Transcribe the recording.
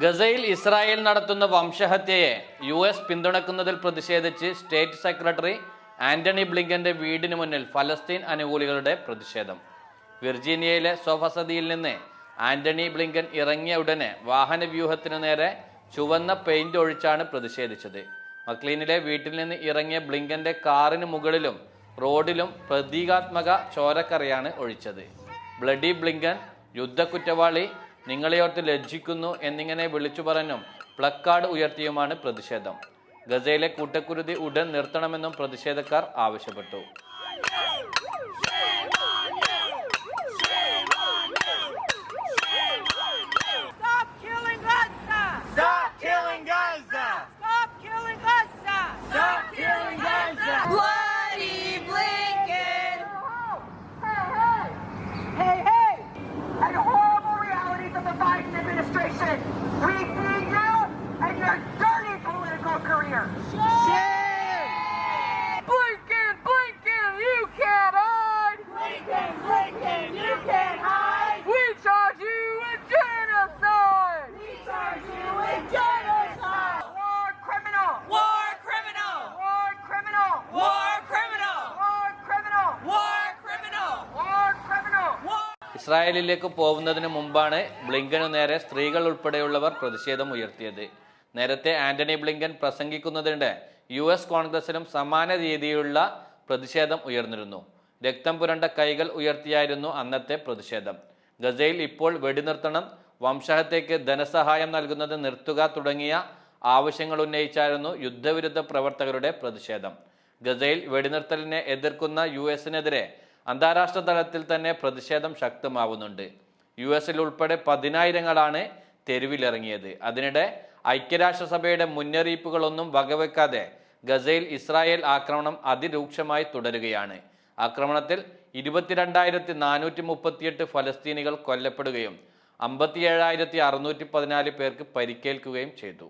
ഗസയിൽ ഇസ്രായേൽ നടത്തുന്ന വംശഹത്യയെ U S പിന്തുണക്കുന്നതിൽ പ്രതിഷേധിച്ച് സ്റ്റേറ്റ് സെക്രട്ടറി ആന്റണി ബ്ലിങ്കന്റെ വീടിന് മുന്നിൽ ഫലസ്തീൻ അനുകൂലികളുടെ പ്രതിഷേധം. വിർജീനിയയിലെ സ്വവസതിയിൽ നിന്ന് ആന്റണി ബ്ലിങ്കൻ ഇറങ്ങിയ ഉടനെ വാഹന വ്യൂഹത്തിനു നേരെ ചുവന്ന പെയിന്റ് ഒഴിച്ചാണ് പ്രതിഷേധിച്ചത്. മക്ലീനിലെ വീട്ടിൽ നിന്ന് ഇറങ്ങിയ ബ്ലിങ്കന്റെ കാറിന് മുകളിലും റോഡിലും പ്രതീകാത്മക ചോരക്കറിയാണ് ഒഴിച്ചത്. ബ്ലഡി ബ്ലിങ്കൻ യുദ്ധക്കുറ്റവാളി നിങ്ങളെയോർത്ത് ലജ്ജിക്കുന്നു എന്നിങ്ങനെ വിളിച്ചു പറഞ്ഞും പ്ലക്കാർഡ് ഉയർത്തിയുമാണ് പ്രതിഷേധം. ഗസയിലെ കൂട്ടക്കുരുതി ഉടൻ നിർത്തണമെന്നും പ്രതിഷേധക്കാർ ആവശ്യപ്പെട്ടു. ഇസ്രായേലിലേക്ക് പോകുന്നതിന് മുമ്പാണ് ബ്ലിങ്കനു നേരെ സ്ത്രീകൾ ഉൾപ്പെടെയുള്ളവർ പ്രതിഷേധം ഉയർത്തിയത്. നേരത്തെ ആന്റണി ബ്ലിങ്കൻ പ്രസംഗിക്കുന്നതിനിടെ യു എസ് കോൺഗ്രസിലും സമാന രീതിയിലുള്ള പ്രതിഷേധം ഉയർന്നിരുന്നു. രക്തം പുരണ്ട കൈകൾ ഉയർത്തിയായിരുന്നു അന്നത്തെ പ്രതിഷേധം. ഗസയിൽ ഇപ്പോൾ വെടിനിർത്തണം വംശഹത്യക്ക് ധനസഹായം നൽകുന്നത് നിർത്തുക തുടങ്ങിയ ആവശ്യങ്ങൾ ഉന്നയിച്ചായിരുന്നു യുദ്ധവിരുദ്ധ പ്രവർത്തകരുടെ പ്രതിഷേധം. ഗസയിൽ വെടിനിർത്തലിനെ എതിർക്കുന്ന യു എസിനെതിരെ അന്താരാഷ്ട്ര തലത്തിൽ തന്നെ പ്രതിഷേധം ശക്തമാവുന്നുണ്ട്. യു എസിൽ ഉൾപ്പെടെ പതിനായിരങ്ങളാണ് തെരുവിലിറങ്ങിയത്. അതിനിടെ ഐക്യരാഷ്ട്രസഭയുടെ മുന്നറിയിപ്പുകളൊന്നും വകവെക്കാതെ ഗസയിൽ ഇസ്രായേൽ ആക്രമണം അതിരൂക്ഷമായി തുടരുകയാണ്. ആക്രമണത്തിൽ ഇരുപത്തിരണ്ടായിരത്തി നാനൂറ്റി മുപ്പത്തിയെട്ട് ഫലസ്തീനികൾ കൊല്ലപ്പെടുകയും അമ്പത്തിയേഴായിരത്തി അറുന്നൂറ്റി പതിനാല് പേർക്ക് പരിക്കേൽക്കുകയും ചെയ്തു.